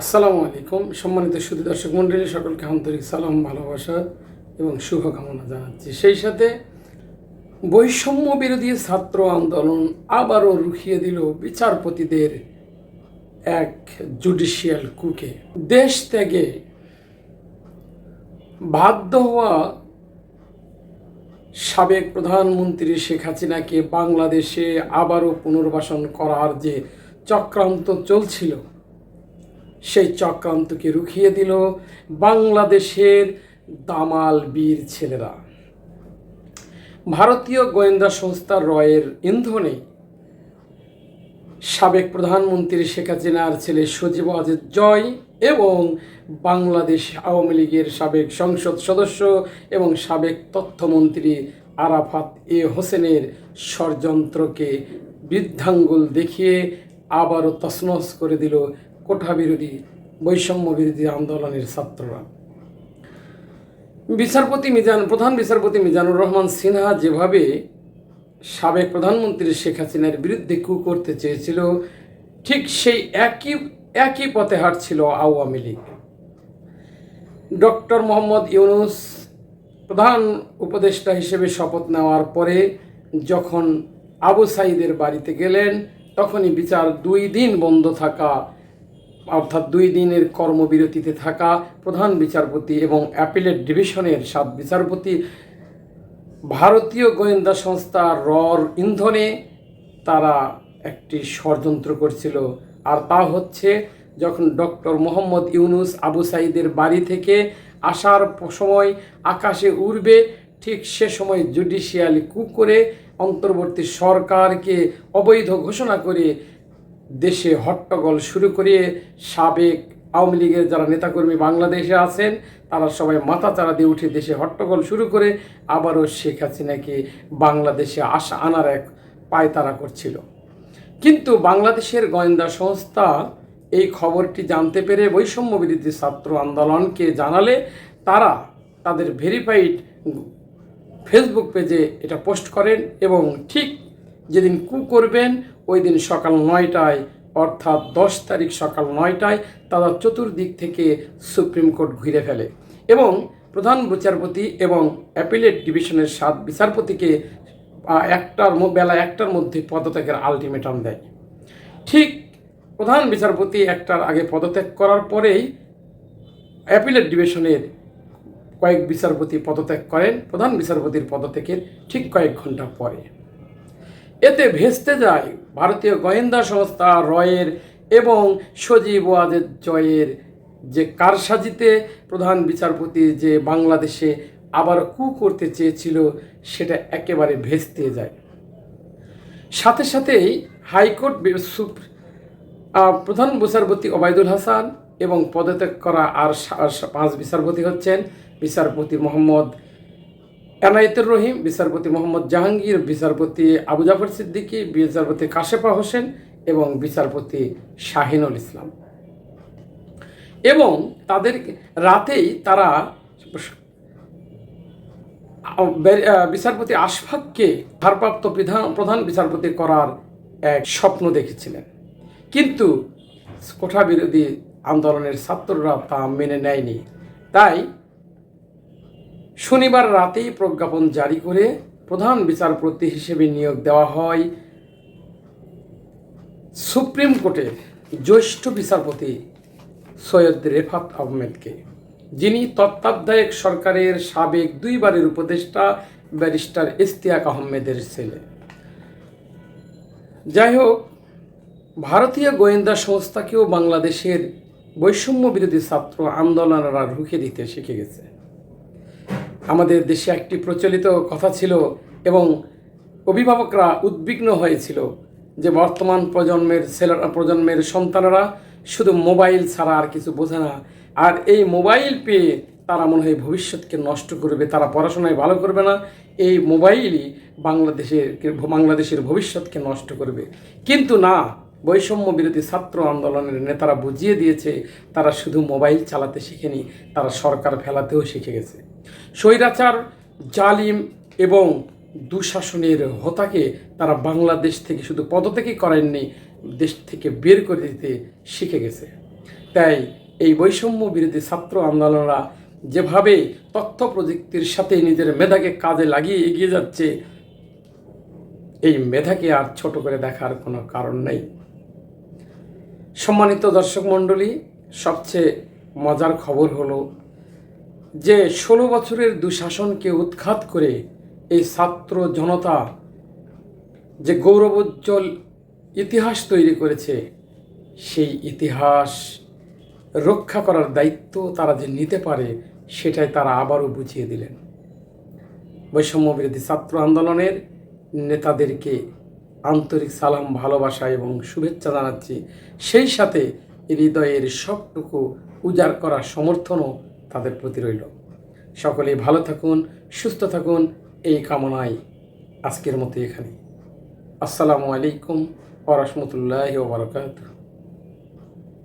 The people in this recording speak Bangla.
আসসালামু আলাইকুম। সম্মানিত সুদী দর্শক মণ্ডলী, সকলকে আন্তরিক সালাম, ভালোবাসা এবং শুভকামনা জানাচ্ছি। সেই সাথে বৈষম্য বিরোধী ছাত্র আন্দোলন আবারও রুখিয়ে দিল বিচারপতিদের এক জুডিশিয়াল কুকে। দেশ ত্যাগে বাধ্য হওয়া সাবেক প্রধানমন্ত্রী শেখ হাসিনাকে বাংলাদেশে আবারও পুনর্বাসন করার যে চক্রান্ত চলছিল সেই চক্রান্তকে রুখিয়ে দিল বাংলাদেশের দামাল বীর ছেলেরা। ভারতীয় গোয়েন্দা সংস্থা রয়ের ইন্ধনে সাবেক প্রধানমন্ত্রী শেখ হাসিনার ছেলে সজীব আজেদ জয় এবং বাংলাদেশ আওয়ামী লীগের সাবেক সংসদ সদস্য এবং সাবেক তথ্যমন্ত্রী আরাফাত এ হোসেনের ষড়যন্ত্রকে বৃদ্ধাঙ্গুল দেখিয়ে আবারও তছনছ করে দিল কোঠা বিরোধী বৈষম্য বিরোধী আন্দোলনের ছাত্ররা। বিচারপতি মিজান, প্রধান বিচারপতি মিজানুর রহমান সিনহা যেভাবে সাবেক প্রধানমন্ত্রী শেখ হাসিনার বিরুদ্ধে কু করতে চেয়েছিল, ঠিক সেই একই একই পথে হাঁটছিল আওয়ামী লীগ। ডক্টর মোহাম্মদ ইউনুস প্রধান উপদেষ্টা হিসেবে শপথ নেওয়ার পরে যখন আবু সাইদের বাড়িতে গেলেন, তখনই বিচার দুই দিন বন্ধ থাকা অর্থাৎ দুই দিনের কর্মবিরতিতে থাকা প্রধান বিচারপতি এবং অ্যাপিলেট ডিভিশনের সাত বিচারপতি, ভারতীয় গোয়েন্দা সংস্থা রর ইন্ধনে তারা একটি ষড়যন্ত্র করছিল। আর তা হচ্ছে যখন ডক্টর মোহাম্মদ ইউনুস আবু সাইদের বাড়ি থেকে আসার সময় আকাশে উড়বে, ঠিক সে সময় জুডিশিয়ালি কু করে অন্তর্বর্তী সরকারকে অবৈধ ঘোষণা করে দেশে হট্টগোল শুরু করে সাবেক আওয়ামী লীগের যারা নেতাকর্মী বাংলাদেশে আছেন, তারা সবাই মাথা চারা দিয়ে উঠে দেশে হট্টগোল শুরু করে আবারও শেখ হাসিনাকে বাংলাদেশে আসা আনার এক পায়তারা করছিল। কিন্তু বাংলাদেশের গোয়েন্দা সংস্থা এই খবরটি জানতে পেরে বৈষম্য বিরোধী ছাত্র আন্দোলনকে জানালে তারা তাদের ভেরিফাইড ফেসবুক পেজে এটা পোস্ট করেন এবং ঠিক যেদিন কু করবেন ওই দিন সকাল নয়টায়, অর্থাৎ দশ তারিখ সকাল নয়টায় তারা চতুর্দিক থেকে সুপ্রিম কোর্ট ঘিরে ফেলে এবং প্রধান বিচারপতি এবং অ্যাপিলেট ডিভিশনের সাত বিচারপতিকে একটার বেলা একটার মধ্যে পদত্যাগের আলটিমেটাম দেয়। ঠিক প্রধান বিচারপতি একটার আগে পদত্যাগ করার পরেই অ্যাপিলেট ডিভিশনের কয়েক বিচারপতি পদত্যাগ করেন, প্রধান বিচারপতির পদত্যাগের ঠিক কয়েক ঘণ্টা পরে। এতে ভেস্তে যায় ভারতীয় গোয়েন্দা সংস্থা রয়ের এবং সজীব ওয়াজেদ জয়ের যে কারসাজিতে প্রধান বিচারপতি যে বাংলাদেশে আবার কু করতে চেয়েছিল, সেটা একেবারে ভেস্তে যায়। সাথে সাথেই হাইকোর্ট প্রধান বিচারপতি ওবায়দুল হাসান এবং পদত্যাগ করা আর পাঁচ বিচারপতি হচ্ছেন বিচারপতি মোহাম্মদ এনায়েতুর রহিম, বিচারপতি মোহাম্মদ জাহাঙ্গীর, বিচারপতি আবু জাফর সিদ্দিকী, বিচারপতি কাশেপা হোসেন এবং বিচারপতি শাহিনুল ইসলাম। এবং তাদের রাতেই তারা বিচারপতি আশফাককে ভারপ্রাপ্ত প্রধান প্রধান বিচারপতি করার এক স্বপ্ন দেখেছিলেন। কিন্তু কোঠা বিরোধী আন্দোলনের ছাত্ররা তা মেনে নেয়নি। তাই শনিবার রাতেই প্রজ্ঞাপন জারি করে প্রধান বিচারপতি হিসেবে নিয়োগ দেওয়া হয়। সুপ্রিম কোর্টের জ্যেষ্ঠ বিচারপতি সৈয়দ রেফাত আহমেদকে, যিনি তত্ত্বাবধায়ক সরকারের সাবেক দুইবারের উপদেষ্টা ব্যারিস্টার ইস্তিয়াক আহমেদের ছেলে। যাই হোক, ভারতীয় গোয়েন্দা সংস্থাকেও বাংলাদেশের বৈষম্য বিরোধী ছাত্র আন্দোলনরা রুখে দিতে শিখে গেছে। আমাদের দেশে একটি প্রচলিত কথা ছিল এবং অভিভাবকরা উদ্বিগ্ন হয়েছিল যে বর্তমান প্রজন্মের ছেলেরা, প্রজন্মের সন্তানরা শুধু মোবাইল ছাড়া আর কিছু বোঝে না। আর এই মোবাইল পেয়ে তারা মনে হয় ভবিষ্যৎকে নষ্ট করবে, তারা পড়াশোনায় ভালো করবে না। এই মোবাইলই বাংলাদেশের বাংলাদেশের ভবিষ্যৎকে নষ্ট করবে। কিন্তু না, বৈষম্য বিরোধী ছাত্র আন্দোলনের নেতারা বুঝিয়ে দিয়েছে, তারা শুধু মোবাইল চালাতে শিখেনি, তারা সরকার ফেলাতেও শিখে গেছে। স্বৈরাচার, জালিম এবং দুঃশাসনের হতাকে তারা বাংলাদেশ থেকে শুধু পদত্যাগই করেননি, দেশ থেকে বের করে দিতে শিখে গেছে। তাই এই বৈষম্য বিরোধী ছাত্র আন্দোলনরা যেভাবে তথ্য প্রযুক্তির সাথে নিজের মেধাকে কাজে লাগিয়ে এগিয়ে যাচ্ছে, এই মেধাকে আর ছোট করে দেখার কোনো কারণ নেই। সম্মানিত দর্শক মণ্ডলী, সবচেয়ে মজার খবর হলো যে ষোলো বছরের দুঃশাসনকে উৎখাত করে এই ছাত্র জনতা যে গৌরবোজ্জ্বল ইতিহাস তৈরি করেছে, সেই ইতিহাস রক্ষা করার দায়িত্ব তারা যে নিতে পারে, সেটাই তারা আবারও বুঝিয়ে দিলেন। বৈষম্য বিরোধী ছাত্র আন্দোলনের নেতাদেরকে আন্তরিক সালাম, ভালোবাসা এবং শুভেচ্ছা জানাচ্ছি। সেই সাথে হৃদয়ের সবটুকু উজাড় করার সমর্থনও তাদের প্রতি রইল। সকলে ভালো থাকুন, সুস্থ থাকুন, এই কামনায় আজকের মতো এখানে। আসসালামু আলাইকুম ওরহমতুল্লাহ বারকাতুহ।